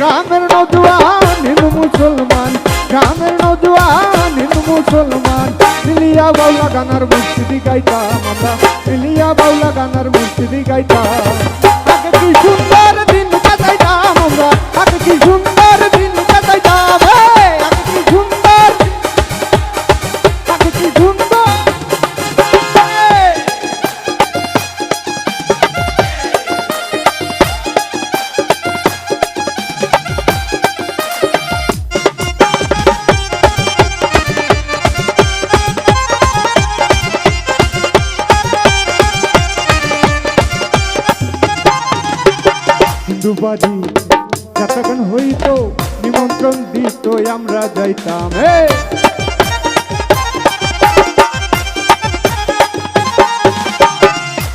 গ্রামের নদুয়ান হিন্দু মুসলমান। গ্রামের নদুয়ান হিন্দু মুসলমান। মিলিয়া বাউলা গানার মুস্তিদি গাইতাম আমরা। মিলিয়া বাউলা গানার মুস্তিদি গাইতাম। আগে কি সুন্দর বাড়ি যতক্ষণ হইতো নিমন্ত্রণ দিত, আমরা যাইতাম। হে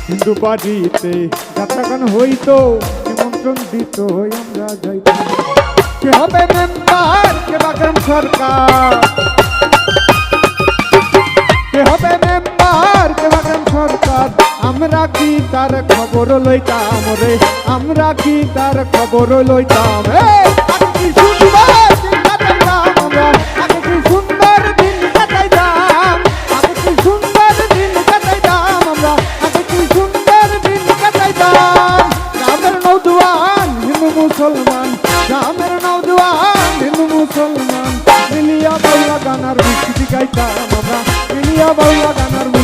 হিন্দু বাড়িতে যতক্ষণ হইতো নিমন্ত্রণ দিত, আমরা যাইতাম। কে হবে মেম্বার? কে সরকার? আমরা কি তার খবর লইতাম রে? আমরা কি তার খবর লইতাম? মুসলমান। হিন্দু মুসলমান। মিলিয়া বাউলা গানার বিস্কুটি গাইতাম আমরা। মিলিয়া বাউলা গান